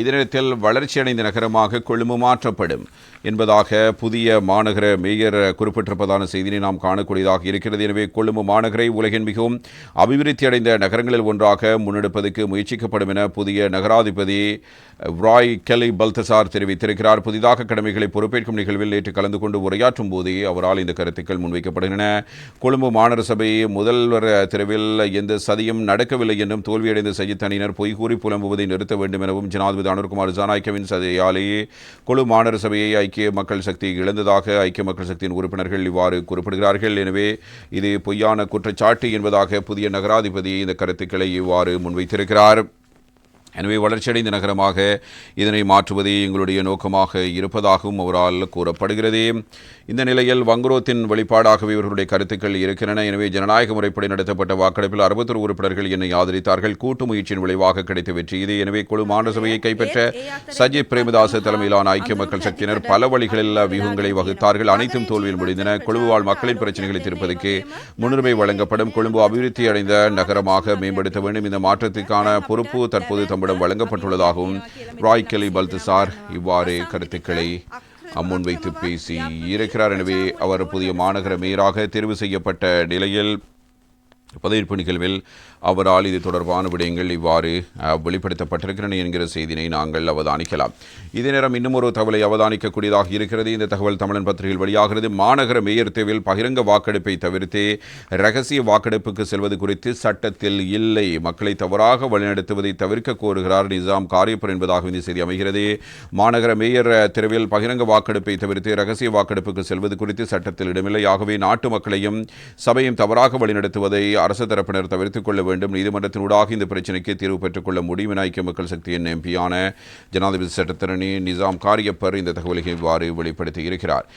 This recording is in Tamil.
இதனிடத்தில் வளர்ச்சியடைந்த நகரமாக கொழும்பு மாற்றப்படும் என்பதாக புதிய மாநகர மேயர் குறிப்பிட்டிருப்பதான செய்தியை நாம் காணக்கூடியதாக இருக்கிறது. எனவே கொழும்பு மாநகரை உலகின் மிகவும் அபிவிருத்தி அடைந்த நகரங்களில் ஒன்றாக முன்னெடுப்பதற்கு முயற்சிக்கப்படும் என புதிய நகராதிபதி ராய் கெலி பல்தசார் தெரிவித்திருக்கிறார். புதிதாக கடமைகளை பொறுப்பேற்கும் நிகழ்வில் நேற்று கலந்து கொண்டு உரையாற்றும் போதே அவரால் இந்த கருத்துக்கள் முன்வைக்கப்படுகின்றன. கொழும்பு மாநகர சபை முதல்வர் தெருவில் எந்த சதியும் நடக்கவில்லை என்றும் தோல்வியடைந்த சஜித் அணியினர் பொய்கூறி புலம்புவதை நிறுத்த வேண்டும் எனவும் ஜனாதிபதி அனுர்குமார் ஜனாய்கவின் சதையாலேயே குழு மாநகர சபையை ஐக்கிய மக்கள் சக்தி இழந்ததாக ஐக்கிய மக்கள் சக்தியின் உறுப்பினர்கள் இவ்வாறு குறிப்பிடுகிறார்கள். எனவே இது பொய்யான குற்றச்சாட்டு என்பதாக புதிய நகராதிபதி இந்த கருத்துக்களை இவ்வாறு முன்வைத்திருக்கிறார். எனவே வளர்ச்சியடைந்த நகரமாக இதனை மாற்றுவதே எங்களுடைய நோக்கமாக இருப்பதாகவும் அவரால் கூறப்படுகிறது. இந்த நிலையில் வங்குரோத்தின் வெளிப்பாடாகவே இவர்களுடைய கருத்துக்கள் இருக்கின்றன. எனவே ஜனநாயக முறைப்படி நடத்தப்பட்ட வாக்கெடுப்பில் அறுபத்தொரு உறுப்பினர்கள் என்னை ஆதரித்தார்கள். கூட்டு முயற்சியின் விளைவாக கிடைத்த வெற்றி இது. எனவே குழு மாநில சபையை கைப்பற்ற சஜித் பிரேமதாச தலைமையிலான ஐக்கிய மக்கள் சக்தியினர் பல வழிகளில் வியூகங்களை வகுத்தார்கள். அனைத்தும் தோல்வியில் முடிந்தன. குழுவால் மக்களின் பிரச்சனைகளை தீர்ப்பதற்கு முன்னுரிமை வழங்கப்படும். கொழும்பு அபிவிருத்தி அடைந்த நகரமாக மேம்படுத்த வேண்டும். இந்த மாற்றத்திற்கான பொறுப்பு தற்போது தம்மிடம் வழங்கப்பட்டுள்ளதாகவும் ராய் கெலி பல்தசார் இவ்வாறு கருத்துக்களை முன்வைத்து பேசி இருக்கிறார். எனவே அவர் புதிய மாநகர மேயராக தேர்வு செய்யப்பட்ட நிலையில் பதவியேற்பு நிகழ்வில் அவரால் இது தொடர்பான விடயங்கள் இவ்வாறு வெளிப்படுத்தப்பட்டிருக்கிறன வெளிப்படுத்தப்பட்டிருக்கின்றன என்கிற செய்தியினை நாங்கள் அவதானிக்கலாம். இதே நேரம் இன்னும் ஒரு தகவலை அவதானிக்கக்கூடியதாக இருக்கிறது. இந்த தகவல் தமிழன் பத்திரிகையில் வெளியாகிறது. மாநகர மேயர் தேர்வில் பகிரங்க வாக்கெடுப்பை தவிர்த்து ரகசிய வாக்கெடுப்புக்கு செல்வது குறித்து சட்டத்தில் இல்லை. மக்களை தவறாக வழிநடத்துவதை தவிர்க்க கோருகிறார் நிசாம் காரியப்பர் என்பதாக இந்த செய்தி அமைகிறது. மாநகர மேயர் தெருவில் பகிரங்க வாக்கெடுப்பை தவிர்த்து ரகசிய வாக்கெடுப்புக்கு செல்வது குறித்து சட்டத்தில் இடமில்லை. ஆகவே நாட்டு மக்களையும் சபையும் தவறாக வழிநடத்துவதை அரசு தரப்பினர் தவிர்த்துக் கொள்ள வேண்டும். நீதிமன்றத்தினூடாக இந்த பிரச்சினைக்கு தீர்வு பெற்றுக் கொள்ள முடியும் என ஐக்கிய மக்கள் சக்தியின் எம்பியான ஜனாதிபதி சட்டத்தரணி நிசாம் காரியப்பர் இந்த தகவலை இவ்வாறு வெளிப்படுத்தி இருக்கிறார்.